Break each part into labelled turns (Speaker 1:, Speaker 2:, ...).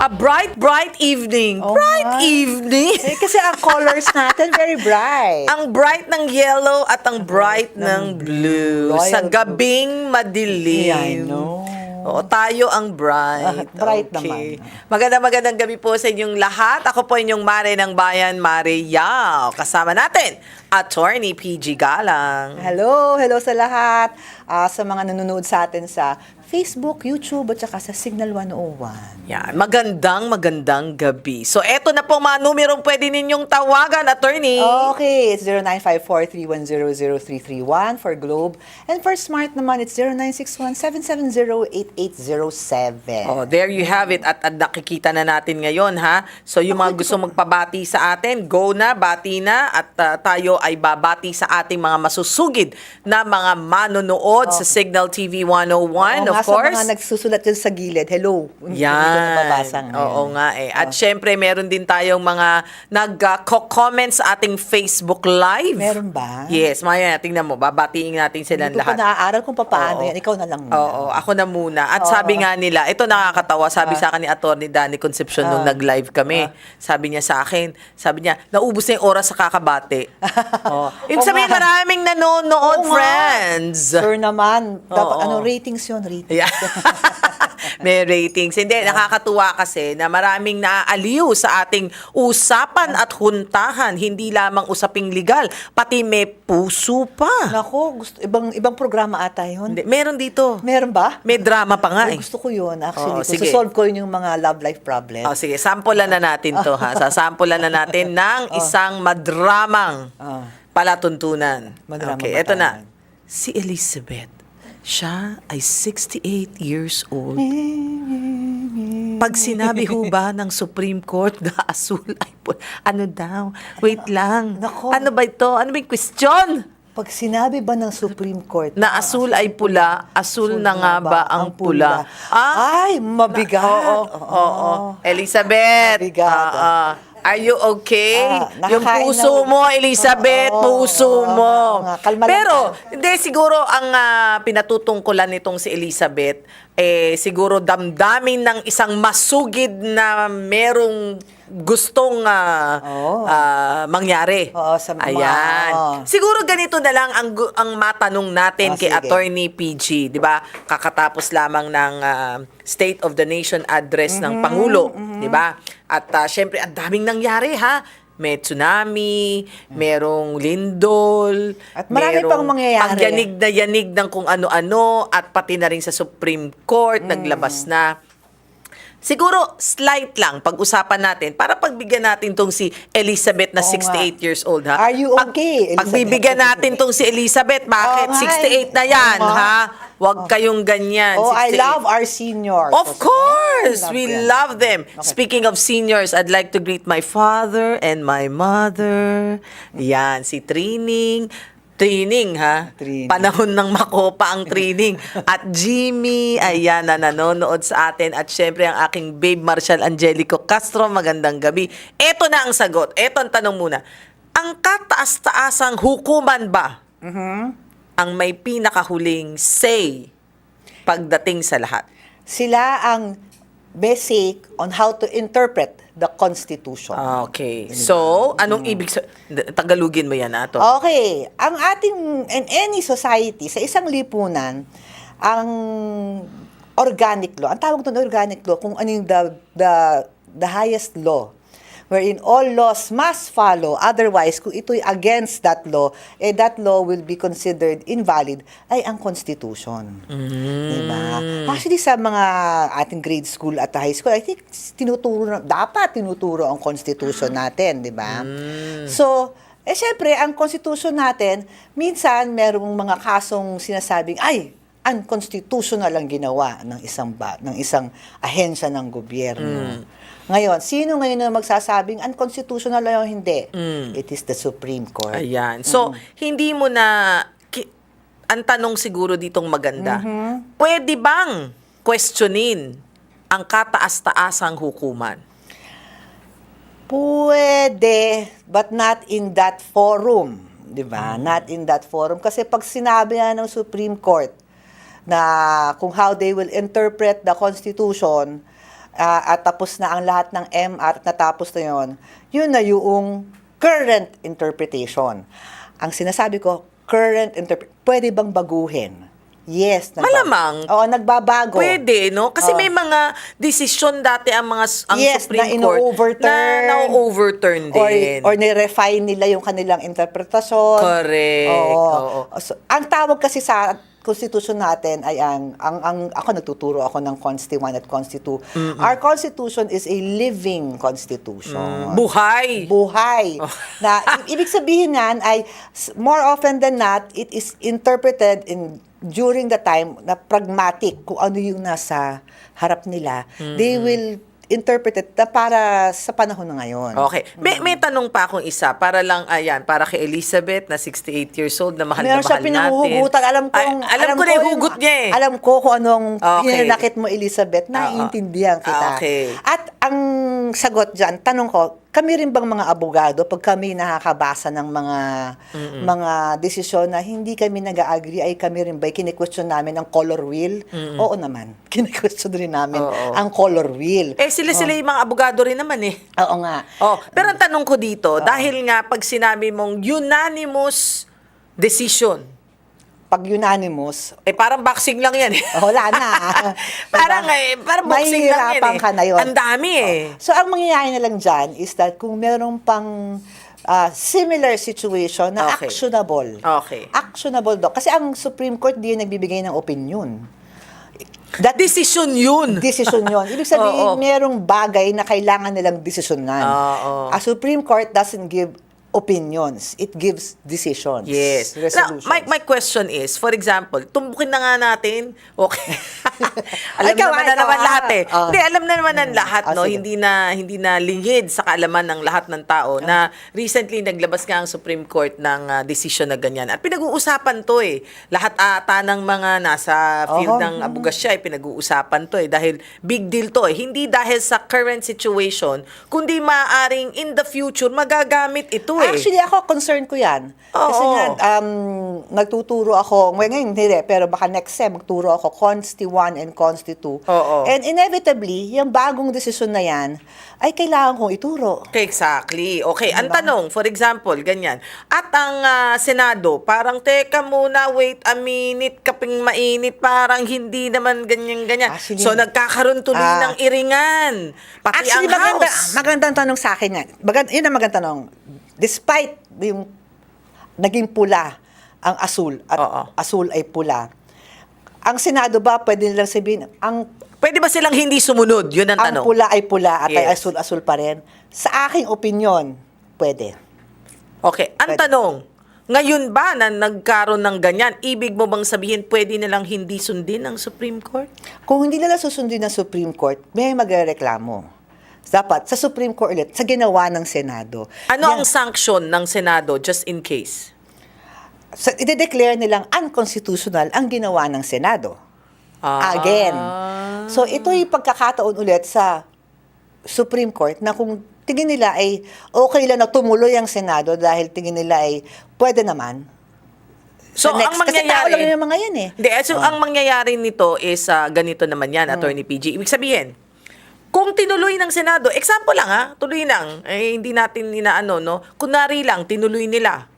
Speaker 1: A bright, bright evening.
Speaker 2: Oo
Speaker 1: bright
Speaker 2: nga.
Speaker 1: evening.
Speaker 2: Eh, kasi ang colors natin very bright.
Speaker 1: ang bright ng yellow at ang bright ng blue.
Speaker 2: Royal
Speaker 1: Sa
Speaker 2: blue.
Speaker 1: gabing madilim.
Speaker 2: Yeah, I know.
Speaker 1: Oo, tayo ang bright.
Speaker 2: Bright
Speaker 1: Okay.
Speaker 2: naman.
Speaker 1: Magandang magandang gabi po sa inyong lahat. Ako po inyong Mare ng Bayan, Mare Yao. Kasama natin, Attorney PG Galang.
Speaker 2: Hello, hello sa lahat. Ah, sa mga nanonood sa atin sa Facebook, YouTube, at saka sa Signal 101.
Speaker 1: Yan, magandang magandang gabi. So, eto na po mga numerong pwede ninyong tawagan, Attorney.
Speaker 2: Okay, it's 0954-310-0331 for Globe. And for Smart naman, it's 0961-770-8807.
Speaker 1: Oh, there you have it. At, at nakikita na natin ngayon, ha? So, yung mga gusto magpabati sa atin, go na, bati na. At uh, tayo ay babati sa ating mga masusugid na mga manonood sa Signal TV 101,
Speaker 2: Oo
Speaker 1: of
Speaker 2: nga,
Speaker 1: course.
Speaker 2: Mga nagsusulat dyan sa gilid, hello. Hindi ko
Speaker 1: Yan. Oo nga eh. At syempre, meron din tayong mga nag-comment sa ating Facebook Live.
Speaker 2: Meron ba?
Speaker 1: Yes, maya, tingnan mo. Babatiin natin sila
Speaker 2: Hindi ko pa
Speaker 1: lahat.
Speaker 2: naaaral kung paano
Speaker 1: Oo.
Speaker 2: yan. Ikaw na lang muna.
Speaker 1: Oo, ako na muna. At sabi nga nila, ito nakakatawa, sabi sa akin ni Atty. Danny Concepcion nung
Speaker 2: Ah.
Speaker 1: nag-live kami. Sabi niya sa akin, sabi niya, naubos na yung oras sa kakabate. oh. Ibig
Speaker 2: Oo
Speaker 1: sabihin,
Speaker 2: nga.
Speaker 1: maraming nanonood,
Speaker 2: Oo nga.
Speaker 1: friends.
Speaker 2: Sure naman. Dapat,
Speaker 1: Oo.
Speaker 2: ano, ratings yun, ratings.
Speaker 1: Yeah. May ratings. Hindi, nakakatuwa kasi na maraming naaaliw sa ating usapan at huntahan. Hindi lamang usaping legal, pati may puso pa.
Speaker 2: Nako, gusto, ibang, ibang programa ata yun.
Speaker 1: Hindi, meron dito.
Speaker 2: Meron ba?
Speaker 1: May drama pa nga eh.
Speaker 2: gusto ko yun,
Speaker 1: Oo,
Speaker 2: actually. Kung
Speaker 1: sige.
Speaker 2: solve ko yun yung mga love life problem.
Speaker 1: Oh, sige, sampulan na natin to ha. Sasampulan na natin ng isang madramang
Speaker 2: Ah.
Speaker 1: palatuntunan.
Speaker 2: Madramang
Speaker 1: okay, eto na. Si Elizabeth, siya ay 68 years old. Pag sinabi ho ba ng Supreme Court na asul ay ano daw? Wait lang.
Speaker 2: Nako.
Speaker 1: Ano ba ito? Ano ba yung question?
Speaker 2: Pag sinabi ba ng Supreme Court
Speaker 1: Na asul ay pula, asul na nga ba ang pula? Ah,
Speaker 2: Ay, mabigat.
Speaker 1: Oo, oo. Elizabeth,
Speaker 2: Mabigat.
Speaker 1: ah, ah, are you okay?
Speaker 2: Ah,
Speaker 1: yung
Speaker 2: nakakain
Speaker 1: puso
Speaker 2: na-
Speaker 1: mo, Elizabeth,
Speaker 2: Oo,
Speaker 1: puso
Speaker 2: oo,
Speaker 1: mo.
Speaker 2: oo nga. Kalma lang
Speaker 1: Pero, hindi, siguro ang ah, pinatutungkulan nitong si Elizabeth, eh, siguro damdamin ng isang masugid na merong gustong ah,
Speaker 2: Oo.
Speaker 1: ah, mangyari.
Speaker 2: Oo, sa mga-
Speaker 1: Ayan.
Speaker 2: oo.
Speaker 1: Siguro ganito na lang ang gu- ang matanong natin
Speaker 2: Ah,
Speaker 1: kay
Speaker 2: sige.
Speaker 1: Attorney PG, 'di ba? Kakatapos lamang ng ah, State of the Nation address ng
Speaker 2: Mm-hmm,
Speaker 1: Pangulo, 'di ba? At ah, syempre ang daming nangyari ha. May tsunami, merong lindol,
Speaker 2: At marami
Speaker 1: merong
Speaker 2: pang mangyayari.
Speaker 1: Pagyanig na yanig ng kung ano-ano at pati na rin sa Supreme Court
Speaker 2: Mm.
Speaker 1: naglabas na. Siguro slight lang pag-usapan natin para pagbigyan natin tong si Elizabeth na
Speaker 2: Oo
Speaker 1: 68
Speaker 2: nga.
Speaker 1: years old ha.
Speaker 2: Are you okay, Elizabeth?
Speaker 1: Pagbibigyan natin tong si Elizabeth, bakit
Speaker 2: Oo nga
Speaker 1: 68 na
Speaker 2: eh.
Speaker 1: yan
Speaker 2: Oo nga.
Speaker 1: ha? Huwag kayong ganyan.
Speaker 2: Oh, I
Speaker 1: 68.
Speaker 2: love our seniors.
Speaker 1: Of course,
Speaker 2: Love
Speaker 1: we
Speaker 2: them.
Speaker 1: love them. Speaking of seniors, I'd like to greet my father and my mother. Yan, si Trining. Trining, ha?
Speaker 2: Trining.
Speaker 1: Panahon ng makopa ang Trining. At Jimmy, ayan, na nanonood sa atin. At syempre, ang aking babe Marshall Angelico Castro, magandang gabi. Ito na ang sagot. Ito ang tanong muna. Ang kataas-taasang hukuman ba ang may pinakahuling say pagdating sa lahat?
Speaker 2: Sila ang basic on how to interpret the Constitution.
Speaker 1: Ah, Okay. So, anong ibig sa... Tagalugin mo yan, Ato.
Speaker 2: Okay, ang ating in any society sa isang lipunan ang organic law. Ang tawag doon organic law kung ano yung the the the highest law wherein all laws must follow. Otherwise kung ito'y against that law eh that law will be considered invalid ay ang constitution. Diba? Actually sa mga ating grade school at high school I think tinuturo na- dapat tinuturo ang constitution natin di ba so eh syempre ang constitution natin minsan merong mga kasong sinasabing ay unconstitutional ang ginawa ng isang ba, ng isang ahensya ng gobyerno. Ngayon, sino ngayon na magsasabing unconstitutional o hindi? It is the Supreme Court.
Speaker 1: Ayan. So, hindi mo na... Ang tanong siguro ditong maganda,
Speaker 2: Mm-hmm.
Speaker 1: pwede bang questionin ang kataas-taasang hukuman?
Speaker 2: Pwede, but not in that forum. Di ba? Not in that forum. Kasi pag sinabi nga ng Supreme Court na kung how they will interpret the Constitution, ah, at tapos na ang lahat ng MR at natapos na yon, yun na yung current interpretation. Ang sinasabi ko, current interpretation, pwede bang baguhin? Yes. nagba-
Speaker 1: Malamang.
Speaker 2: Oo, nagbabago.
Speaker 1: Pwede, no? Kasi
Speaker 2: Oo.
Speaker 1: may mga desisyon dati ang mga ang.
Speaker 2: Yes,
Speaker 1: Supreme
Speaker 2: na
Speaker 1: Court na na-overturn
Speaker 2: Or,
Speaker 1: din.
Speaker 2: or nire-refine nila yung kanilang interpretasyon.
Speaker 1: Correct.
Speaker 2: Oo.
Speaker 1: Oo.
Speaker 2: So, ang tawag kasi sa constitution natin ay ang, ang, ang ako nagtuturo ako ng Consti 1 at Consti 2. Our constitution is a living constitution.
Speaker 1: Buhay.
Speaker 2: Buhay.
Speaker 1: Oh.
Speaker 2: na ibig sabihin yan ay more often than not it is interpreted in during the time na pragmatic kung ano yung nasa harap nila. They will interpret it na para sa panahon na ngayon.
Speaker 1: Okay. May, may tanong pa akong isa para lang, ayan, para kay Elizabeth na 68 years old na mahal
Speaker 2: Meron
Speaker 1: na
Speaker 2: siya
Speaker 1: mahal natin.
Speaker 2: pinahuhugutan. Alam ko,
Speaker 1: Ay, alam, ko na yung
Speaker 2: yung-
Speaker 1: hugot niya eh.
Speaker 2: Alam ko kung anong
Speaker 1: Okay.
Speaker 2: pinanakit mo, Elizabeth. Naiintindihan kita.
Speaker 1: Okay.
Speaker 2: At ang sagot dyan, tanong ko, kami rin bang mga abogado, pag kami nakakabasa ng mga mga desisyon na hindi kami nag-agree, ay kami rin ba, kine-question namin ang color wheel? Oo naman. Kine-question rin namin
Speaker 1: Oo.
Speaker 2: ang color wheel.
Speaker 1: Eh, sila-sila yung mga abogado rin naman eh.
Speaker 2: Oo nga.
Speaker 1: Oh, pero ang tanong ko dito, dahil nga pag sinabi mong unanimous decision,
Speaker 2: Pag unanimous,
Speaker 1: eh parang boxing lang yan eh.
Speaker 2: wala na.
Speaker 1: parang
Speaker 2: Diba?
Speaker 1: eh, parang boxing lang yan eh.
Speaker 2: ka na yun.
Speaker 1: Ang dami eh.
Speaker 2: So, ang mangyayari na lang dyan is that kung meron pang ah, similar situation na
Speaker 1: Okay.
Speaker 2: actionable.
Speaker 1: Okay.
Speaker 2: Actionable daw. Kasi ang Supreme Court di yan nagbibigay ng opinion. That
Speaker 1: Decision yun.
Speaker 2: decision yon. Ibig sabihin,
Speaker 1: Oo.
Speaker 2: merong bagay na kailangan nilang desisyonan.
Speaker 1: Oo.
Speaker 2: A Supreme Court doesn't give opinions. It gives decisions.
Speaker 1: Yes. Now,
Speaker 2: Resolutions.
Speaker 1: my, my question is, for example, tumbukin na nga natin. Okay. alam
Speaker 2: Ikaw,
Speaker 1: naman na naman
Speaker 2: ah.
Speaker 1: lahat eh.
Speaker 2: Ah.
Speaker 1: Hindi, alam na naman ng lahat,
Speaker 2: Ah,
Speaker 1: no?
Speaker 2: sige.
Speaker 1: Hindi na hindi na lingid sa kaalaman ng lahat ng tao na recently naglabas nga ang Supreme Court ng ah, desisyon na ganyan. At pinag-uusapan to eh. Lahat ata ng mga nasa field
Speaker 2: Oo.
Speaker 1: ng abogasya ay pinag-uusapan to eh. Dahil big deal to eh. Hindi dahil sa current situation, kundi maaaring in the future magagamit ito eh.
Speaker 2: Actually, ako, concern ko yan. Kasi
Speaker 1: Oo.
Speaker 2: nga, um, nagtuturo ako, ngayon hindi, pero baka next sem, magturo ako Consti 1 and Consti 2.
Speaker 1: Oo.
Speaker 2: And inevitably, yung bagong desisyon na yan, ay kailangan kong ituro.
Speaker 1: Okay, exactly. Okay, ang
Speaker 2: Diba?
Speaker 1: tanong, for example, ganyan. At ang ah, Senado, parang teka muna, wait a minute, kaping mainit, parang hindi naman ganyan-ganyan.
Speaker 2: Actually,
Speaker 1: so, nagkakaroon tuloy
Speaker 2: ah,
Speaker 1: ng iringan. Pati
Speaker 2: Actually,
Speaker 1: ang
Speaker 2: maganda,
Speaker 1: House.
Speaker 2: magandang tanong sa akin yan. Maganda, yun ang magandang tanong. Despite yung naging pula ang asul at
Speaker 1: Oo.
Speaker 2: asul ay pula, ang Senado ba pwede nilang sabihin, ang
Speaker 1: Pwede ba silang hindi sumunod? Yun ang
Speaker 2: ang
Speaker 1: tanong.
Speaker 2: pula ay pula at ay
Speaker 1: Yes.
Speaker 2: asul-asul pa rin? Sa aking opinion, pwede.
Speaker 1: Okay, ang
Speaker 2: Pwede.
Speaker 1: tanong, ngayon ba na nagkaroon ng ganyan, ibig mo bang sabihin pwede nilang hindi sundin ang Supreme Court?
Speaker 2: Kung hindi nila susundin ng Supreme Court, may magrereklamo. Dapat sa Supreme Court ulit, sa ginawa ng Senado.
Speaker 1: Ano
Speaker 2: Yan-
Speaker 1: ang sanction ng Senado just in case?
Speaker 2: sa, ide-declare nilang unconstitutional ang ginawa ng Senado.
Speaker 1: Ah.
Speaker 2: Again. So ito yung pagkakataon ulit sa Supreme Court na kung tingin nila ay okay lang na tumuloy ang Senado dahil tingin nila ay pwede naman.
Speaker 1: So,
Speaker 2: next-
Speaker 1: ang
Speaker 2: Kasi tao
Speaker 1: mangyayari...
Speaker 2: lang yung mga yan eh.
Speaker 1: Hindi, so ang mangyayari nito is ah, ganito naman yan, Attorney PG. Ibig sabihin, kung tinuloy ng Senado, example lang ha, tuloy lang, eh, hindi natin inaano, no? Kunwari lang, tinuloy nila.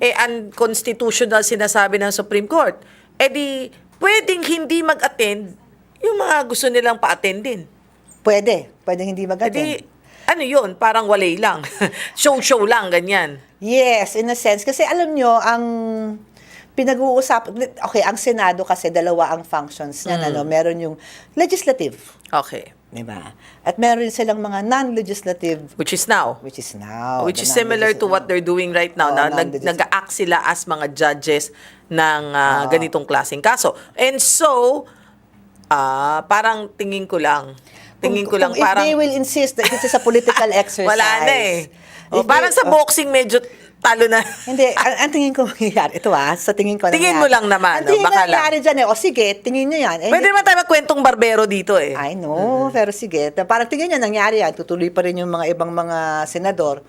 Speaker 1: Eh, unconstitutional sinasabi ng Supreme Court. Eh di, pwedeng hindi mag-attend yung mga gusto nilang pa-attend din.
Speaker 2: Pwede. Pwede hindi
Speaker 1: Eh
Speaker 2: mag
Speaker 1: di, ano yun, parang walay lang. Show-show lang, ganyan.
Speaker 2: Yes, in a sense. Kasi alam nyo, ang pinag-uusap, okay, ang Senado kasi dalawa ang functions niyan.
Speaker 1: Mm.
Speaker 2: Ano, meron yung legislative,
Speaker 1: Okay.
Speaker 2: Di ba? At meron silang mga non-legislative,
Speaker 1: Which is now.
Speaker 2: which is now.
Speaker 1: Which is similar to what they're doing right now
Speaker 2: Oo,
Speaker 1: na nag, nag-act sila as mga judges ng ah,
Speaker 2: Oo.
Speaker 1: ganitong klaseng kaso. And so, ah parang tingin ko lang, tingin
Speaker 2: Kung-
Speaker 1: ko lang
Speaker 2: kung
Speaker 1: parang
Speaker 2: if they will insist that this is a political exercise.
Speaker 1: wala na eh. O,
Speaker 2: If
Speaker 1: parang
Speaker 2: they-
Speaker 1: sa
Speaker 2: oh,
Speaker 1: boxing medyo talo na.
Speaker 2: Hindi, ang, ang tingin ko mangyayari, ito ah, sa tingin ko
Speaker 1: Tingin mo lang naman,
Speaker 2: Ang tingin
Speaker 1: oh, baka
Speaker 2: ko nangyari dyan eh, o sige, tingin nyo yan. Eh,
Speaker 1: Pwede naman tayo magkwentong barbero dito eh.
Speaker 2: I know, pero sige. Parang tingin nyo, nangyari yan. Tutuloy pa rin yung mga ibang mga senador.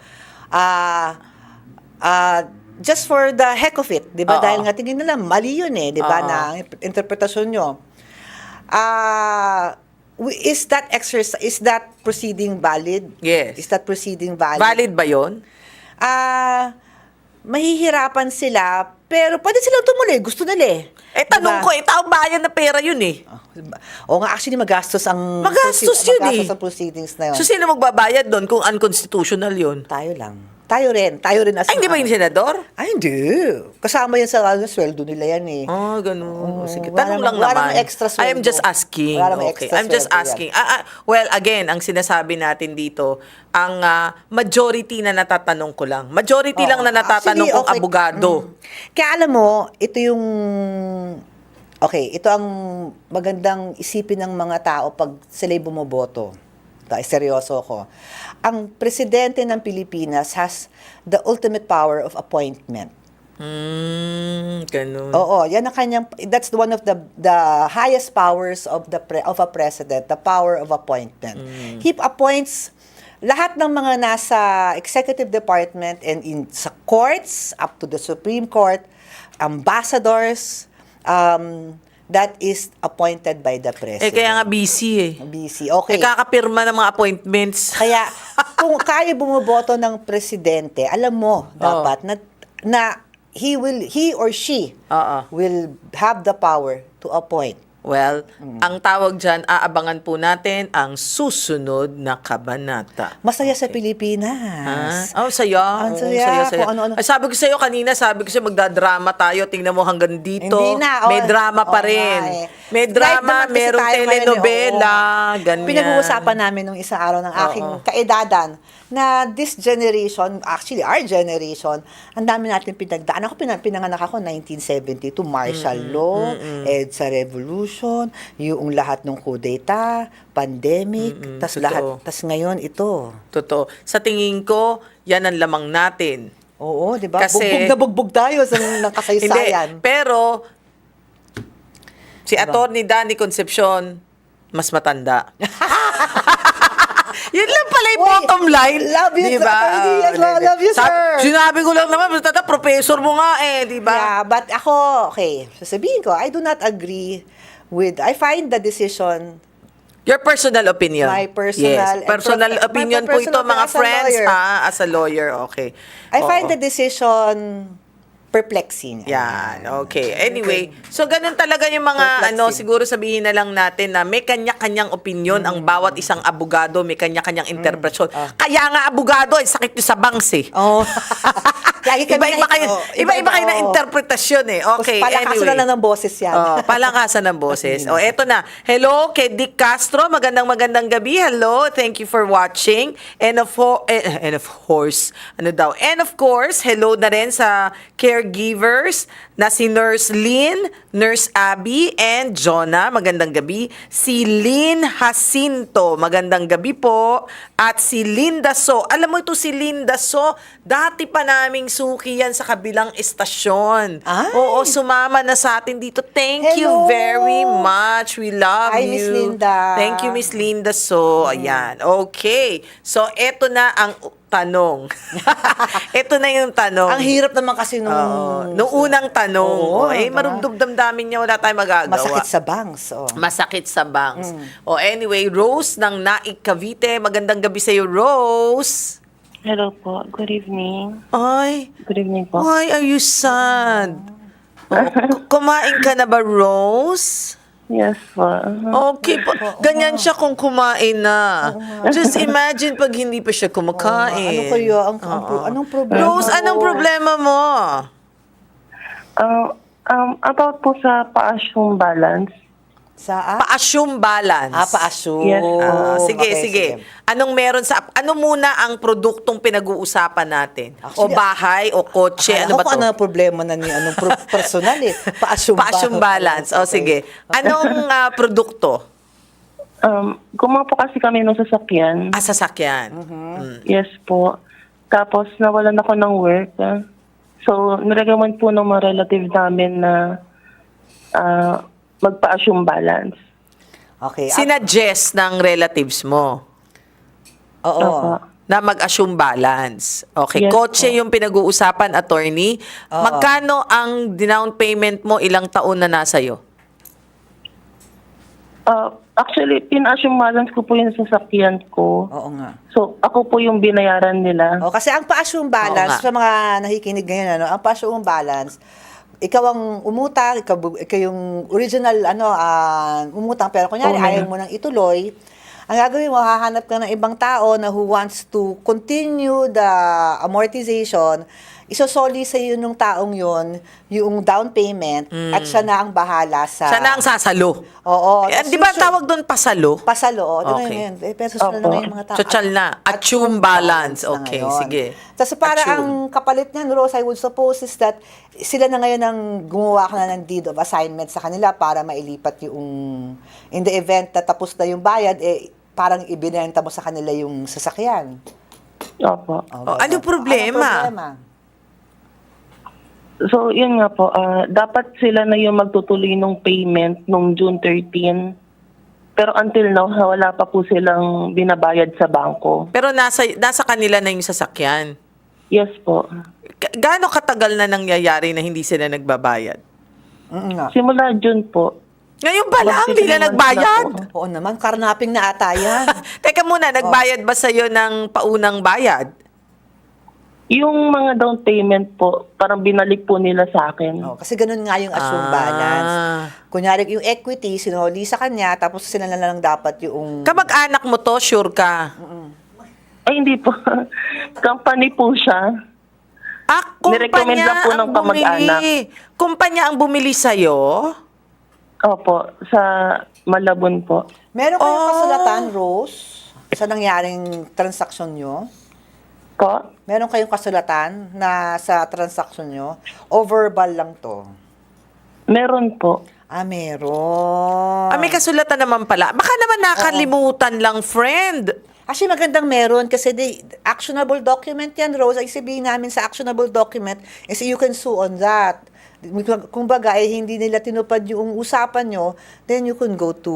Speaker 2: Ah, ah, just for the heck of it, di ba?
Speaker 1: Oo.
Speaker 2: Dahil nga tingin nila, mali yun eh, di ba?
Speaker 1: Oo.
Speaker 2: Na interpretasyon nyo. Ah, wi- is that exercise, is that proceeding valid?
Speaker 1: Yes.
Speaker 2: Is that proceeding valid?
Speaker 1: Valid ba yon?
Speaker 2: Ah, mahihirapan sila, pero pwede silang tumuloy. Gusto nila eh.
Speaker 1: Eh, tanong
Speaker 2: Diba?
Speaker 1: ko, eh, taong bayan na pera yun eh.
Speaker 2: O nga, actually, magastos ang...
Speaker 1: Magastos
Speaker 2: proceed-
Speaker 1: yun
Speaker 2: magastos
Speaker 1: eh.
Speaker 2: ang proceedings na yun.
Speaker 1: So, sino magbabayad doon kung unconstitutional yun?
Speaker 2: tayo lang. Tayo rin. Tayo rin as
Speaker 1: Ay, hindi ba yung senador?
Speaker 2: Ay, hindi. Kasama yan sa ano, sweldo nila yan eh.
Speaker 1: Oh, ganun. Sige,
Speaker 2: wala
Speaker 1: tanong lang
Speaker 2: namang- wala
Speaker 1: naman.
Speaker 2: namang extra
Speaker 1: I am
Speaker 2: sweldo.
Speaker 1: just asking.
Speaker 2: Wala namang
Speaker 1: okay.
Speaker 2: extra
Speaker 1: I'm just
Speaker 2: sweldo yan.
Speaker 1: asking. Ah, ah, well, again, ang sinasabi natin dito, ang ah, majority na natatanong ko lang. Majority lang
Speaker 2: Oo.
Speaker 1: na natatanong
Speaker 2: Actually,
Speaker 1: kong
Speaker 2: okay.
Speaker 1: abogado.
Speaker 2: Mm. Kaya alam mo, ito yung... Okay, ito ang magandang isipin ng mga tao pag sila'y bumoboto. Ay seryoso ko. Ang presidente ng Pilipinas has the ultimate power of appointment.
Speaker 1: Hmm, ganun.
Speaker 2: Oo, yan ang kanyang that's one of the the highest powers of the pre, of a president, the power of appointment. He appoints lahat ng mga nasa executive department and in sa courts up to the Supreme Court, ambassadors um, that is appointed by the
Speaker 1: eh,
Speaker 2: president.
Speaker 1: kaya nga busy eh.
Speaker 2: busy. Okay.
Speaker 1: Eh, kakapirma ng mga appointments.
Speaker 2: Kaya kung kaya bumoboto ng presidente, alam mo dapat na na he will he or she
Speaker 1: Oo.
Speaker 2: will have the power to appoint.
Speaker 1: Well,
Speaker 2: Mm.
Speaker 1: ang tawag dyan, aabangan po natin ang susunod na kabanata.
Speaker 2: Masaya sa
Speaker 1: Ah,
Speaker 2: Pilipinas.
Speaker 1: oh, saya.
Speaker 2: Ang
Speaker 1: Oo,
Speaker 2: saya. Kung ano-ano.
Speaker 1: Ay, sabi ko sa'yo kanina, sabi ko sa'yo magdadrama tayo. Tingnan mo hanggang dito.
Speaker 2: Hindi na.
Speaker 1: May
Speaker 2: oh,
Speaker 1: drama pa
Speaker 2: oo
Speaker 1: rin.
Speaker 2: eh.
Speaker 1: May drama, merong
Speaker 2: ngayon eh,
Speaker 1: telenovela,
Speaker 2: oo.
Speaker 1: ganyan.
Speaker 2: Pinag-uusapan namin nung isang araw ng aking
Speaker 1: Oo.
Speaker 2: kaedadan na this generation, actually our generation, ang dami natin pinagdaan. Ako pinang, pinanganak ako 1972, martial law, EDSA revolution, yung lahat ng coup d'etat, pandemic, tas
Speaker 1: totoo.
Speaker 2: lahat, tas ngayon ito.
Speaker 1: Totoo. Sa tingin ko, yan ang lamang natin.
Speaker 2: Oo, di ba?
Speaker 1: Kasi-
Speaker 2: bugbog na bugbog tayo sa ng kasaysayan.
Speaker 1: Hindi, pero si
Speaker 2: Diba?
Speaker 1: Attorney Danny Concepcion, mas matanda. Yun lang pala yung
Speaker 2: Uy,
Speaker 1: bottom line.
Speaker 2: love you,
Speaker 1: di ba?
Speaker 2: Attorney Diaz.
Speaker 1: Ah,
Speaker 2: Love you, sir.
Speaker 1: Sinabi ko lang naman, basta ta, professor mo nga eh, di ba?
Speaker 2: Yeah, but ako, okay, sasabihin ko, I do not agree with, I find the decision
Speaker 1: Your personal opinion.
Speaker 2: My personal
Speaker 1: Yes, personal
Speaker 2: my
Speaker 1: opinion po ito
Speaker 2: personal
Speaker 1: mga friends
Speaker 2: lawyer.
Speaker 1: ha, as a lawyer, okay.
Speaker 2: I
Speaker 1: Oo.
Speaker 2: find the decision perplexing.
Speaker 1: Yan, okay. Anyway, so ganun talaga yung mga
Speaker 2: Perplexing.
Speaker 1: ano, siguro sabihin na lang natin na may kanya-kanyang opinion ang bawat isang abogado, may kanya-kanyang interpretasyon. Kaya nga abogado, ay sakit nyo sa bangs eh.
Speaker 2: Oh. Lagi kami
Speaker 1: Iba-iba
Speaker 2: na-
Speaker 1: kayo,
Speaker 2: oh,
Speaker 1: iba-iba kayo na
Speaker 2: oh.
Speaker 1: interpretasyon eh. Okay,
Speaker 2: Palakasan
Speaker 1: anyway.
Speaker 2: na lang ng boses yan.
Speaker 1: Oh, palakasan ng boses. oh, eto na. Hello kay Dick Castro. Magandang magandang gabi. Hello. Thank you for watching. And of ho- eh, and of course, ano daw? And of course, hello na rin sa caregivers na si Nurse Lynn, Nurse Abby, and Jonah. Magandang gabi. Si Lynn Jacinto. Magandang gabi po. At si Linda So. Alam mo ito si Linda So, dati pa naming suki yan sa kabilang estasyon.
Speaker 2: Ay.
Speaker 1: Oo, sumama na sa atin dito. Thank you
Speaker 2: Hello.
Speaker 1: very much. We love
Speaker 2: Hi,
Speaker 1: you.
Speaker 2: Miss Linda.
Speaker 1: Thank you, Miss Linda. So, ayan. Okay. So, eto na ang tanong. eto na yung tanong.
Speaker 2: Ang hirap naman kasi nung...
Speaker 1: Oo. Nung unang tanong,
Speaker 2: Oo,
Speaker 1: oh, eh,
Speaker 2: diba?
Speaker 1: marumdum damdamin niya, wala tayong magagawa.
Speaker 2: Masakit sa bangs. Oh.
Speaker 1: Masakit sa bangs.
Speaker 2: Mm.
Speaker 1: O anyway, Rose ng Naik Cavite. Magandang gabi sa'yo, Rose.
Speaker 3: Hello po. Good evening.
Speaker 1: Ay,
Speaker 3: Good evening po.
Speaker 1: why are you sad? Oh, k- kumain ka na ba, Rose?
Speaker 3: Yes po.
Speaker 1: Okay po. Ganyan siya kung kumain na. Just imagine pag hindi pa siya kumakain.
Speaker 2: Ano kayo? Ang, ang pro- anong problema?
Speaker 1: Rose, anong problema mo?
Speaker 3: Uh, um, about po sa pa-assume balance.
Speaker 2: Sa... Ah,
Speaker 1: Pa-assume balance.
Speaker 2: ah pa-assume.
Speaker 3: Yes.
Speaker 1: Ah, sige,
Speaker 2: Okay,
Speaker 1: sige. Anong meron sa ano muna ang produktong pinag-uusapan natin? o
Speaker 2: Actually,
Speaker 1: bahay o kotse,
Speaker 2: Akala
Speaker 1: ano
Speaker 2: ko
Speaker 1: ba
Speaker 2: kung
Speaker 1: to?
Speaker 2: ano ang problema na ni anong pro- personal eh. Pa-assume,
Speaker 1: Pa-assume balance. O
Speaker 2: Okay.
Speaker 1: sige. Anong ah, produkto?
Speaker 3: Um, gumawa po kasi kami ng sasakyan.
Speaker 1: Ah, sasakyan.
Speaker 2: Mm-hmm.
Speaker 1: Mm.
Speaker 3: Yes po. Tapos nawalan ako ng work. ah. So, niregaman po ng mga relative namin na ah, magpa-assume balance.
Speaker 2: Okay. ah,
Speaker 1: Sinuggest ng relatives mo
Speaker 2: oo.
Speaker 3: Opo.
Speaker 1: na mag-assume balance. Okay.
Speaker 3: Yes
Speaker 1: Kotse
Speaker 3: po.
Speaker 1: yung pinag-uusapan, attorney.
Speaker 2: Oo.
Speaker 1: Magkano ang down payment mo ilang taon na nasa iyo?
Speaker 3: Ah, actually, pinasyong balance ko po yung sasakyan ko.
Speaker 2: Oo nga.
Speaker 3: So, ako po yung binayaran nila.
Speaker 2: O, kasi ang pa-assume balance,
Speaker 1: Oo nga.
Speaker 2: sa mga nakikinig ngayon, ano, ang pa-assume balance, ikaw ang umutang, ikaw, ikaw yung original, ano, ah, umutang, pero kunyari,
Speaker 3: Oo,
Speaker 2: ayaw mo nang ituloy, ang gagawin mo, hahanap ka ng ibang tao na who wants to continue the amortization, isosoli sa iyo nung taong yon yung down payment at siya na ang bahala sa...
Speaker 1: Siya na ang sasalo.
Speaker 2: Oo.
Speaker 1: Eh, di ba tawag doon pasalo?
Speaker 2: Pasalo, oo.
Speaker 1: Okay.
Speaker 2: Okay. Ngayon, eh, pero susunod na yung mga tao.
Speaker 1: Social na. Atune balance.
Speaker 2: na
Speaker 1: Okay,
Speaker 2: ngayon.
Speaker 1: sige.
Speaker 2: Tapos para ang kapalit niyan, Rose, I would suppose is that sila na ngayon ang gumawa ka na ng deed of assignment sa kanila para mailipat yung, in the event na tapos na yung bayad, eh, parang ibinenta mo sa kanila yung sasakyan.
Speaker 3: Opo.
Speaker 1: Oh, ano problema?
Speaker 2: Ano problema?
Speaker 3: So, yun nga po. ah, dapat sila na yung magtutuloy ng payment nung June 13. Pero until now, wala pa po silang binabayad sa bangko.
Speaker 1: Pero nasa, nasa kanila na yung sasakyan.
Speaker 3: Yes po.
Speaker 1: Ga- Gaano katagal na nangyayari na hindi sila nagbabayad?
Speaker 2: Mm nga.
Speaker 3: Simula June po.
Speaker 1: Ngayon ba lang, hindi na nagbayad?
Speaker 3: na
Speaker 2: Oo naman, karnaping na ata yan.
Speaker 1: Teka muna, nagbayad ba sa'yo ng paunang bayad?
Speaker 3: Yung mga down payment po, parang binalik po nila sa akin.
Speaker 2: Oh, kasi ganun nga yung assume
Speaker 1: Ah.
Speaker 2: balance. Kunyari, yung equity, sinoli sa kanya, tapos sila na lang dapat yung...
Speaker 1: Kamag-anak mo to, sure ka?
Speaker 3: Ay, hindi po. Company po siya.
Speaker 1: Ah,
Speaker 3: Nirecommend
Speaker 1: kumpanya
Speaker 3: lang po ng
Speaker 1: ang
Speaker 3: kamag-anak.
Speaker 1: bumili. Kumpanya ang bumili sa'yo?
Speaker 3: Opo, sa Malabon po.
Speaker 2: Meron kayong
Speaker 1: Oh.
Speaker 2: kasulatan, Rose, sa nangyaring transaksyon nyo?
Speaker 3: Po?
Speaker 2: Meron kayong kasulatan na sa transaksyon nyo? O verbal lang to?
Speaker 3: Meron po.
Speaker 2: Ah, meron.
Speaker 1: Ah, may kasulatan naman pala. Baka naman nakalimutan lang, friend.
Speaker 2: Actually, magandang meron kasi di, actionable document yan, Rose. Ay sabihin namin sa actionable document is you can sue on that. Kung baga, eh, hindi nila tinupad yung usapan nyo, then you can go to,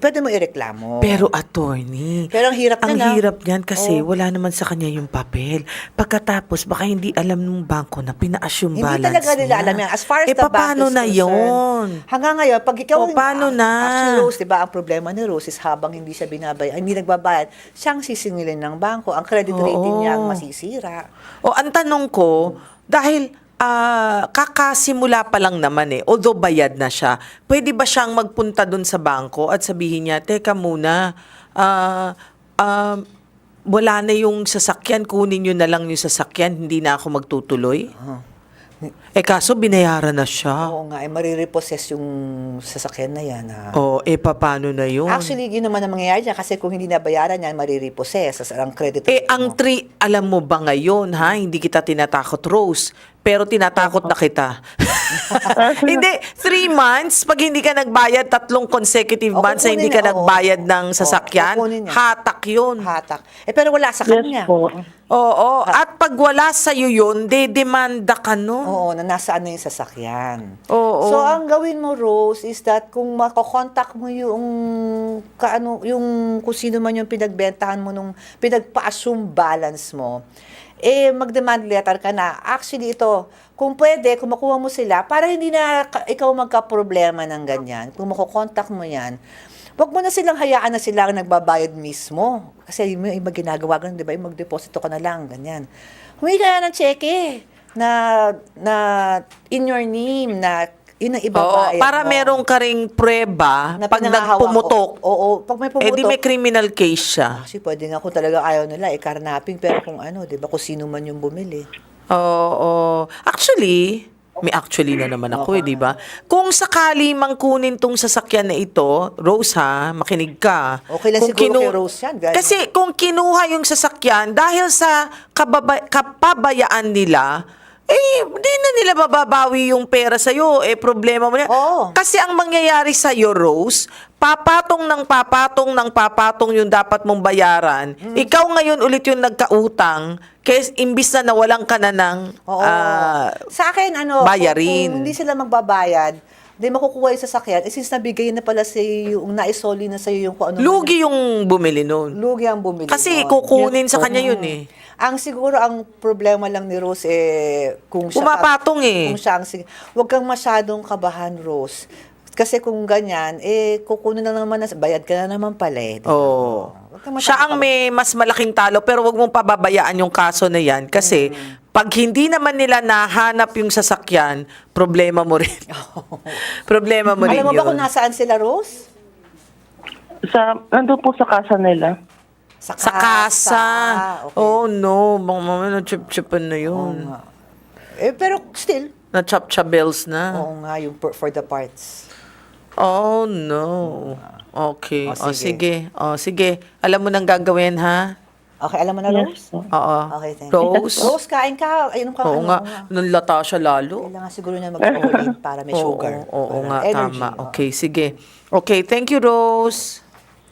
Speaker 2: pwede mo ireklamo.
Speaker 1: Pero attorney,
Speaker 2: Pero ang hirap
Speaker 1: ang
Speaker 2: niyan, ah.
Speaker 1: hirap niyan kasi
Speaker 2: Oo.
Speaker 1: wala naman sa kanya yung papel. Pagkatapos, baka hindi alam ng bangko na pina-assume
Speaker 2: Hindi
Speaker 1: balance
Speaker 2: talaga nila
Speaker 1: niya.
Speaker 2: alam yan. As far as
Speaker 1: eh,
Speaker 2: the bank
Speaker 1: paano
Speaker 2: is
Speaker 1: na
Speaker 2: concerned,
Speaker 1: yun?
Speaker 2: Hanggang ngayon, pag ikaw...
Speaker 1: O, paano na?
Speaker 2: Actually, Rose, di ba, ang problema ni Rose is habang hindi siya binabayad, hindi nagbabayad, siyang sisingilin ng bangko. Ang credit rating
Speaker 1: Oo.
Speaker 2: niya ang masisira.
Speaker 1: O, ang tanong ko, dahil ah, kakasimula pa lang naman eh, although bayad na siya, pwede ba siyang magpunta dun sa bangko at sabihin niya, teka muna, ah, ah, wala na yung sasakyan, kunin nyo na lang yung sasakyan, hindi na ako magtutuloy? Eh kaso binayaran na siya.
Speaker 2: Oo nga, eh, marirepossess yung sasakyan na yan. Ha?
Speaker 1: O, eh paano na yun?
Speaker 2: Actually, yun naman ang mangyayari dyan kasi kung hindi nabayaran yan, marirepossess as ang credit
Speaker 1: Eh, ang
Speaker 2: mo.
Speaker 1: three, alam mo ba ngayon, ha? Hindi kita tinatakot, Rose. Pero tinatakot na kita. hindi, three months, pag hindi ka nagbayad, tatlong consecutive
Speaker 2: O,
Speaker 1: months na hindi
Speaker 2: kukunin
Speaker 1: ka
Speaker 2: niya, oo.
Speaker 1: nagbayad ng
Speaker 2: Oo,
Speaker 1: sasakyan,
Speaker 2: kukunin niya.
Speaker 1: hatak yun.
Speaker 2: Hatak. Eh, pero wala sa
Speaker 3: Yes
Speaker 2: kanya.
Speaker 3: po.
Speaker 1: Oo, at pag wala sa'yo yun, de-demanda ka nun.
Speaker 2: Oo, na nasaan na yung sasakyan.
Speaker 1: Oo.
Speaker 2: So, ang gawin mo, Rose, is that kung makokontak mo yung, kaano, yung kung sino man yung pinagbentahan mo nung pinagpa-assume balance mo, eh, mag-demand letter ka na. Actually, ito, kung pwede, kung makuha mo sila, para hindi na ka- ikaw magka-problema ng ganyan, kung makokontak mo yan, Huwag mo na silang hayaan na sila ang nagbabayad mismo. Kasi yung iba ginagawa ganun, di ba? Yung magdeposito ka na lang, ganyan. Humingi ka na ng cheque na, na in your name, na yun ang
Speaker 1: Oo,
Speaker 2: ibabayad
Speaker 1: para
Speaker 2: mo.
Speaker 1: merong ka ring prueba
Speaker 2: Na
Speaker 1: pag
Speaker 2: pinanghahawa
Speaker 1: nagpumutok.
Speaker 2: ko. Oo, pag may pumutok.
Speaker 1: Eh di may criminal case siya.
Speaker 2: Kasi pwede nga kung talaga ayaw nila, eh, karnaping. Pero kung ano, di ba, kung sino man yung bumili.
Speaker 1: Oo. Actually, may actually na naman ako eh, di ba? Kung sakali mang kunin tong sasakyan na ito, Rose ha, makinig ka.
Speaker 2: Okay lang siguro kay Rose yan, guys.
Speaker 1: Kasi kung kinuha yung sasakyan, dahil sa kababa- kapabayaan nila, eh, di na nila mababawi yung pera sa'yo. Eh, problema mo na.
Speaker 2: Oo.
Speaker 1: Kasi ang mangyayari sa'yo, Rose, papatong ng papatong ng papatong yung dapat mong bayaran.
Speaker 2: Mm.
Speaker 1: Ikaw ngayon ulit yung nagkautang, kaya imbis na nawalan ka na ng
Speaker 2: Oo.
Speaker 1: ah,
Speaker 2: sa akin, ano,
Speaker 1: bayarin.
Speaker 2: Kung, kung hindi sila magbabayad, hindi makukuha yung sasakyan, eh, since nabigay na pala sa yung naisoli na sa'yo yung kung ano.
Speaker 1: lugi yung bumili nun.
Speaker 2: Lugi ang bumili.
Speaker 1: Kasi
Speaker 2: nun.
Speaker 1: kukunin sa kanya yun eh.
Speaker 2: Ang siguro ang problema lang ni Rose eh kung siya
Speaker 1: Pumapatong eh.
Speaker 2: Kung siya ang sige. Huwag kang masyadong kabahan, Rose. Kasi kung ganyan, eh, kukunin na naman, na, bayad ka na naman pala eh. di ba?
Speaker 1: Oo.
Speaker 2: Kang
Speaker 1: Siya ang may mas malaking talo pero wag mong pababayaan yung kaso na yan kasi
Speaker 2: Mm.
Speaker 1: pag hindi naman nila nahanap yung sasakyan, problema mo rin. problema mo rin
Speaker 2: Alam mo ba
Speaker 1: yun.
Speaker 2: kung nasaan sila, Rose?
Speaker 3: Sa, nandun po sa kasa nila.
Speaker 2: Sa
Speaker 1: Sa kasa.
Speaker 2: Okay.
Speaker 1: Oh no, bang mama na chip-chipan na yun.
Speaker 2: Eh, pero still,
Speaker 1: na chop-chabels na.
Speaker 2: oo nga, yung for, for the parts.
Speaker 1: Oh no. Okay.
Speaker 2: Oh,
Speaker 1: Oh,
Speaker 2: sige.
Speaker 1: sige. Oh, sige. Alam mo nang gagawin ha?
Speaker 2: Okay, alam mo na,
Speaker 3: Yes.
Speaker 2: Rose?
Speaker 1: Oo.
Speaker 2: Okay, thank you.
Speaker 1: Rose.
Speaker 2: Rose, kain ka. Ayun ka.
Speaker 1: Oo
Speaker 2: ano,
Speaker 1: nga.
Speaker 2: oo nga.
Speaker 1: Nanlata siya lalo.
Speaker 2: Kailangan siguro niya mag-all para may
Speaker 1: Oo,
Speaker 2: sugar.
Speaker 1: Oo, oo
Speaker 2: Para
Speaker 1: nga,
Speaker 2: energy,
Speaker 1: tama.
Speaker 2: oo.
Speaker 1: Okay, sige. Okay, thank you, Rose.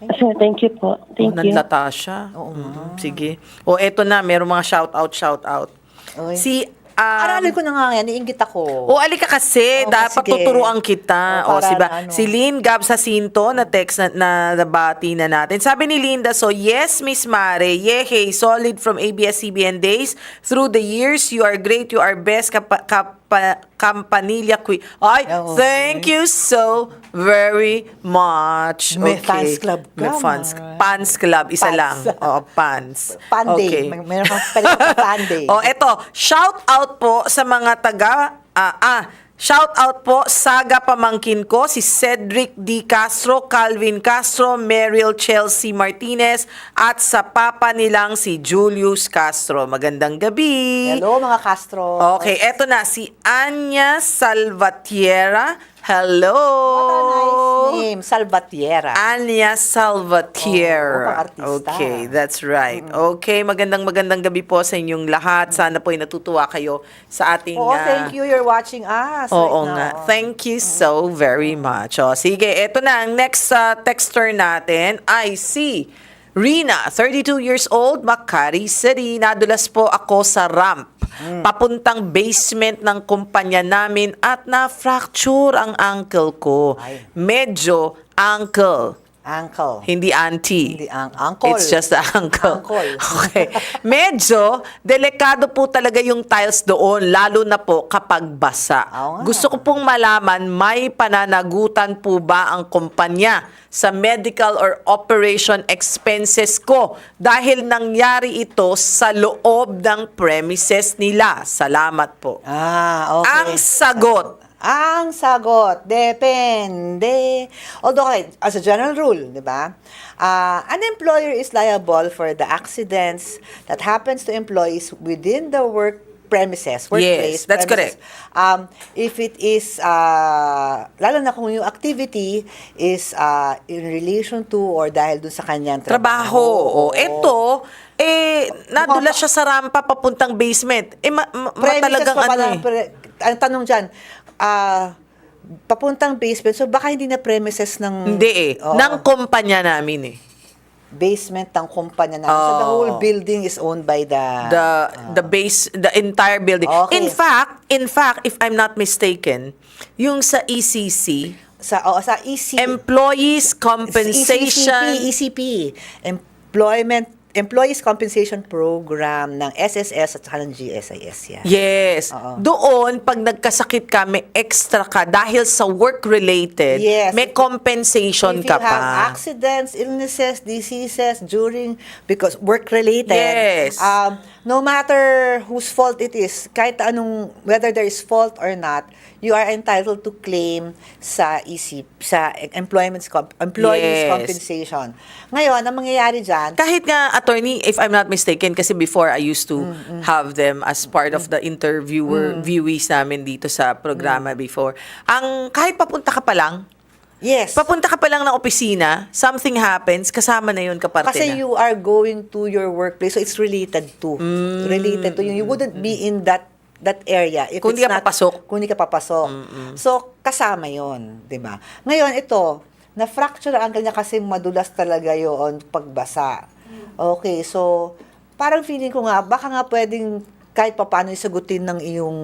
Speaker 3: Sir, thank you po. Thank
Speaker 1: oh,
Speaker 3: you.
Speaker 1: nanlata siya.
Speaker 2: Oo
Speaker 1: Mm, sige. O, eto na. Meron mga shout-out, shout-out.
Speaker 2: Oy.
Speaker 1: Si, um,
Speaker 2: Aralin ko na nga yan, iingit ako.
Speaker 1: O, alika kasi.
Speaker 2: Oo,
Speaker 1: dapat
Speaker 2: sige.
Speaker 1: tuturuan kita.
Speaker 2: O,
Speaker 1: O,
Speaker 2: para
Speaker 1: si, ba,
Speaker 2: ano.
Speaker 1: si Lynn Gab sa Sinto na text na, na nabati na natin. Sabi ni Linda, so yes, Miss Mare, yehe, solid from ABS-CBN days. Through the years, you are great, you are best, kapa, kapa, Campanilla Queen. Ay,
Speaker 2: Oo.
Speaker 1: thank you so very much.
Speaker 2: May
Speaker 1: Okay.
Speaker 2: fans club ka,
Speaker 1: May fans, fans club, isa
Speaker 2: Fans.
Speaker 1: lang. Oo, fans.
Speaker 2: Fan day.
Speaker 1: Okay.
Speaker 2: May- Meron kang pwede kang fan day.
Speaker 1: oh, eto, shout out po sa mga taga ah, ah Shout out po saga pamangkin ko si Cedric D. Castro, Calvin Castro, Meryl Chelsea Martinez at sa papa nilang si Julius Castro. Magandang gabi.
Speaker 2: Hello, mga Castro.
Speaker 1: Okay, eto na si Anya Salvatierra. Hello.
Speaker 2: What a nice name. Salvatierra.
Speaker 1: Anya Salvatier.
Speaker 2: Pang-artista.
Speaker 1: okay, that's right. Okay, magandang magandang gabi po sa inyong lahat. Sana po ay natutuwa kayo sa ating
Speaker 2: Oo,
Speaker 1: ah,
Speaker 2: thank you. You're watching us
Speaker 1: Oo
Speaker 2: right
Speaker 1: nga.
Speaker 2: now.
Speaker 1: Thank you so very much. O, sige, eto na. Ang next uh, texter natin ay si Rina, 32 years old, Makati City. Nadulas po ako sa ramp.
Speaker 2: Hmm.
Speaker 1: Papuntang basement ng kumpanya namin at na-fracture ang ankle ko.
Speaker 2: Ay.
Speaker 1: Medyo ankle.
Speaker 2: Uncle.
Speaker 1: Hindi auntie.
Speaker 2: Hindi ang uncle.
Speaker 1: It's just the uncle.
Speaker 2: Uncle.
Speaker 1: Okay. Medyo delikado po talaga yung tiles doon, lalo na po kapag basa.
Speaker 2: Oo nga.
Speaker 1: Gusto ko pong malaman, may pananagutan po ba ang kumpanya sa medical or operation expenses ko dahil nangyari ito sa loob ng premises nila. Salamat po.
Speaker 2: Ah, okay.
Speaker 1: Ang sagot,
Speaker 2: Ang sagot, depende. Although, okay, as a general rule, di ba? Ah, an employer is liable for the accidents that happens to employees within the work premises, workplace.
Speaker 1: Yes, that's
Speaker 2: premises. Um, if it is, uh, lalo na kung yung activity is uh, in relation to or dahil dun sa kanyang
Speaker 1: trabaho.
Speaker 2: trabaho.
Speaker 1: O, eto, eh, nadulas siya sa rampa papuntang basement. Eh, ma- ma- ma-
Speaker 2: Premises
Speaker 1: talagang
Speaker 2: pa
Speaker 1: ano
Speaker 2: pala,
Speaker 1: eh.
Speaker 2: pre- ang tanong dyan, ah, papuntang basement, so baka hindi na premises ng...
Speaker 1: Hindi eh.
Speaker 2: Oo.
Speaker 1: Ng kumpanya namin eh.
Speaker 2: basement ng kumpanya namin. So the
Speaker 1: Oo.
Speaker 2: whole building is owned by the...
Speaker 1: The the base the entire building.
Speaker 2: Okay.
Speaker 1: In fact, in fact, if I'm not mistaken, yung sa ECC,
Speaker 2: sa, oh, sa EC...
Speaker 1: Employees Compensation
Speaker 2: ECP, ECP. Employment Employees Compensation Program ng SSS at saka ng GSIS yan.
Speaker 1: Yes.
Speaker 2: Oo.
Speaker 1: Doon, pag nagkasakit ka, may extra ka dahil sa work-related,
Speaker 2: Yes.
Speaker 1: may compensation
Speaker 2: If
Speaker 1: ka
Speaker 2: you have
Speaker 1: pa.
Speaker 2: accidents, illnesses, diseases during because work related.
Speaker 1: Yes.
Speaker 2: Um, no matter whose fault it is, kahit anong whether there is fault or not, you are entitled to claim sa EC sa employment comp, employees
Speaker 1: Yes.
Speaker 2: compensation. Ngayon, ang mangyayari diyan,
Speaker 1: Kahit nga, attorney, if I'm not mistaken, kasi before I used to
Speaker 2: Mm,
Speaker 1: have them as part of the interviewer, viewees namin dito sa programa
Speaker 2: Mm.
Speaker 1: before. Ang, kahit papunta ka pa lang,
Speaker 2: yes.
Speaker 1: papunta ka pa lang ng opisina, something happens, kasama na yun kaparte
Speaker 2: Kasi
Speaker 1: na.
Speaker 2: you are going to your workplace, so it's related to.
Speaker 1: Mm.
Speaker 2: Related to. You wouldn't be in that that area if
Speaker 1: Kung
Speaker 2: it's
Speaker 1: di ka
Speaker 2: not-
Speaker 1: papasok.
Speaker 2: Kung hindi ka papasok. So, kasama yon di ba? Ngayon, ito, na-fracture ang niya kasi madulas talaga yon pagbasa. Okay, so, parang feeling ko nga, baka nga pwedeng kahit papaano sagutin ng iyong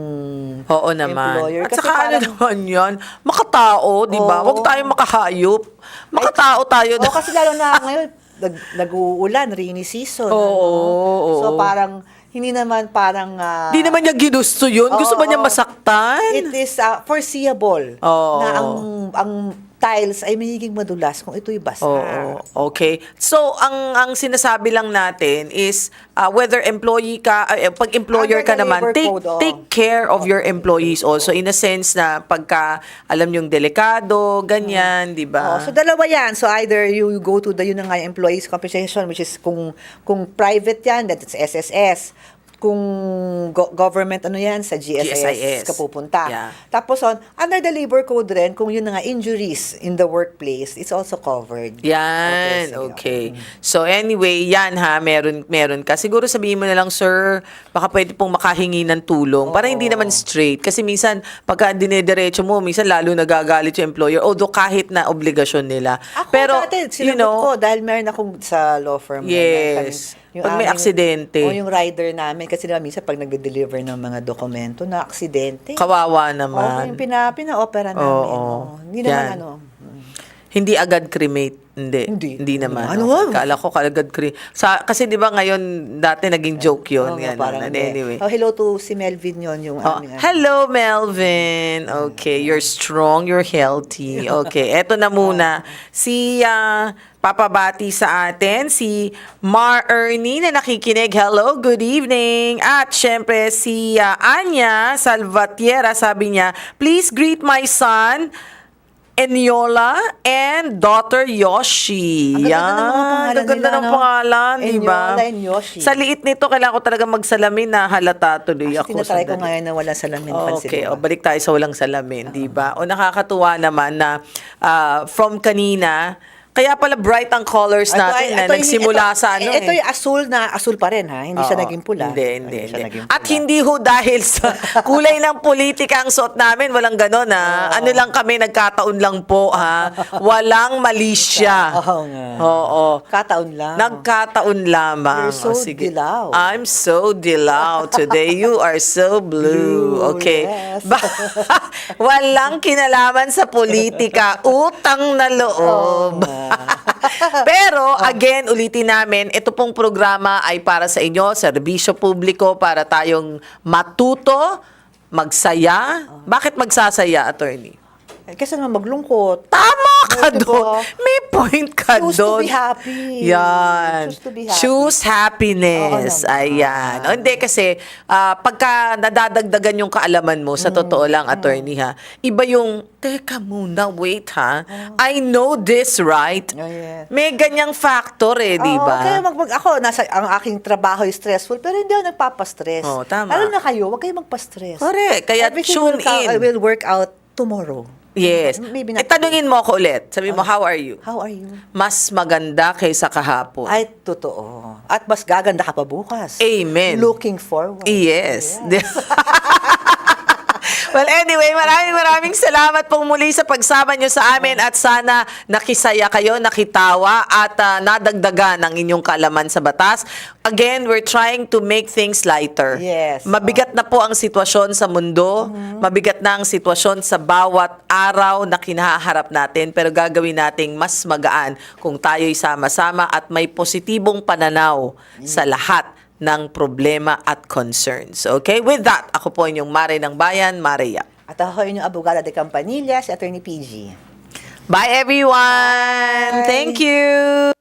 Speaker 1: Oo naman.
Speaker 2: employer.
Speaker 1: At
Speaker 2: Kasi
Speaker 1: saka ano
Speaker 2: parang-
Speaker 1: naman yan, makatao, di ba?
Speaker 2: Oo.
Speaker 1: Huwag tayong makahayop. Makatao tayo.
Speaker 2: Oo, kasi lalo na ngayon, nag, nag-uulan, rainy season.
Speaker 1: Oo,
Speaker 2: ano?
Speaker 1: oo.
Speaker 2: So parang, hindi naman parang... ah,
Speaker 1: Di naman niya ginusto yun. Gusto ba niya masaktan?
Speaker 2: It is ah, foreseeable
Speaker 1: Oo.
Speaker 2: na ang ang tiles ay magiging madulas kung ito'y basa.
Speaker 1: Oo, okay. So, ang ang sinasabi lang natin is uh, whether employee ka, uh, pag employer
Speaker 2: Under
Speaker 1: ka
Speaker 2: the
Speaker 1: naman,
Speaker 2: labor
Speaker 1: take
Speaker 2: code, oo.
Speaker 1: take care of your employees also in a sense na pagka alam yung delikado, ganyan, di ba?
Speaker 2: Oo, so dalawa yan. So either you go to the yun na nga yung employees compensation which is kung kung private yan that it's SSS. Kung go- government ano yan sa GSIS,
Speaker 1: GSIS.
Speaker 2: ka pupunta.
Speaker 1: Yeah.
Speaker 2: Tapos on under the labor code rin kung yun na nga injuries in the workplace, it's also covered.
Speaker 1: Yan,
Speaker 2: sige.
Speaker 1: okay. So anyway, yan ha, meron meron ka. Siguro sabihin mo na lang, sir, baka pwede pong makahingi ng tulong para hindi naman straight. Kasi minsan, pagka dinediretso mo, minsan lalo nagagalit yung employer. Although kahit na obligasyon nila.
Speaker 2: Ako
Speaker 1: Pero,
Speaker 2: dati,
Speaker 1: you know,
Speaker 2: ko dahil meron akong sa law firm.
Speaker 1: Yes. Pag may aksidente.
Speaker 2: O yung rider namin, kasi diba, minsan pag nagde-deliver ng mga dokumento na aksidente.
Speaker 1: kawawa naman.
Speaker 2: yung pina, pina-opera namin.
Speaker 1: Oo.
Speaker 2: Oo. Hindi naman
Speaker 1: Yan.
Speaker 2: ano.
Speaker 1: Hindi agad cremate. Hindi.
Speaker 2: Hindi.
Speaker 1: Hindi naman.
Speaker 2: Ano, ano?
Speaker 1: Kala ko agad cremate. Sa, kasi di ba ngayon, dati naging joke yun.
Speaker 2: Nga,
Speaker 1: Yan,
Speaker 2: parang hindi.
Speaker 1: anyway.
Speaker 2: Oh, hello to si Melvin yon yung
Speaker 1: Oh,
Speaker 2: aming... ano.
Speaker 1: hello, Melvin. Okay, you're strong, you're healthy. Okay, eto na muna. Si ah, papabati sa atin, si Mar Ernie na nakikinig. Hello, good evening. At syempre, si ah, Anya Salvatiera, sabi niya, please greet my son, Eniola and daughter Yoshi.
Speaker 2: Ang gaganda ng mga pangalan
Speaker 1: Ang ganda
Speaker 2: nila,
Speaker 1: ng
Speaker 2: no?
Speaker 1: pangalan, di ba?
Speaker 2: Eniola and Yoshi.
Speaker 1: Sa liit nito, kailangan ko talaga magsalamin na halata tuloy ako.
Speaker 2: Tinatry ko
Speaker 1: Sandali.
Speaker 2: ngayon na wala salamin. pansin
Speaker 1: Okay,
Speaker 2: mo
Speaker 1: o
Speaker 2: ba?
Speaker 1: balik tayo sa walang salamin, di ba? O nakakatuwa naman na ah, from kanina, kaya pala bright ang colors
Speaker 2: Ito
Speaker 1: natin
Speaker 2: ay-
Speaker 1: na
Speaker 2: ito ay-
Speaker 1: nagsimula
Speaker 2: ito-
Speaker 1: sa ano
Speaker 2: Ito
Speaker 1: eh.
Speaker 2: yung asul na asul pa rin ha. Hindi siya
Speaker 1: Oo.
Speaker 2: naging pula.
Speaker 1: Hindi, hindi,
Speaker 2: siya
Speaker 1: hindi.
Speaker 2: naging
Speaker 1: At
Speaker 2: pula.
Speaker 1: hindi ho dahil sa kulay ng politika ang suot namin, walang ganon ha. Ano lang kami, nagkataon lang po ha. Walang malisya.
Speaker 2: Oo nga.
Speaker 1: Oo.
Speaker 2: Kataon lang.
Speaker 1: Nagkataon lamang.
Speaker 2: You're so
Speaker 1: O, sige.
Speaker 2: dilaw.
Speaker 1: I'm so dilaw today. You are so blue.
Speaker 2: Blue,
Speaker 1: okay.
Speaker 2: yes.
Speaker 1: Ba- walang kinalaman sa politika. Utang na loob. Pero, again, ulitin namin, ito pong programa ay para sa inyo, serbisyo publiko, para tayong matuto, magsaya. Bakit magsasaya, attorney?
Speaker 2: Kasi naman maglungkot.
Speaker 1: Tama ka
Speaker 2: Oo, diba?
Speaker 1: doon. May point ka
Speaker 2: Choose to
Speaker 1: doon.
Speaker 2: be happy.
Speaker 1: Yan.
Speaker 2: Choose to be happy.
Speaker 1: Choose happiness.
Speaker 2: Oo naman.
Speaker 1: Ayan. O, hindi kasi, ah, pagka nadadagdagan yung kaalaman mo,
Speaker 2: Mm.
Speaker 1: sa totoo lang, attorney ha, iba yung, teka muna, wait ha, I know this, right?
Speaker 2: Oh, yes.
Speaker 1: May ganyang factor eh, di ba?
Speaker 2: kaya mag, mag, ako, nasa, ang aking trabaho is stressful, pero hindi ako nagpapastress.
Speaker 1: Oo, tama.
Speaker 2: Lalo na kayo, huwag kayo magpa-stress.
Speaker 1: Correct. Kaya
Speaker 2: Everything
Speaker 1: tune
Speaker 2: will,
Speaker 1: in.
Speaker 2: will work out tomorrow.
Speaker 1: Yes.
Speaker 2: Maybe
Speaker 1: Eh,
Speaker 2: not
Speaker 1: tanungin mo ako ulit. Sabi mo, how are you?
Speaker 2: How are you?
Speaker 1: Mas maganda kaysa kahapon.
Speaker 2: Ay, totoo. At mas gaganda ka pa bukas.
Speaker 1: Amen.
Speaker 2: Looking forward.
Speaker 1: Yes. well, anyway, maraming maraming salamat pong muli sa pagsama nyo sa amin at sana nakisaya kayo, nakitawa at ah, nadagdagan ang inyong kaalaman sa batas. Again, we're trying to make things lighter.
Speaker 2: Yes.
Speaker 1: Mabigat na po ang sitwasyon sa mundo, mabigat na ang sitwasyon sa bawat araw na kinaharap natin, pero gagawin nating mas magaan kung tayo'y sama-sama at may positibong pananaw sa lahat ng problema at concerns. Okay? With that, ako po inyong Mare ng Bayan, Maria.
Speaker 2: At ako inyong abogada de Campanilla, si Attorney PG.
Speaker 1: Bye everyone!
Speaker 2: Bye.
Speaker 1: Thank you!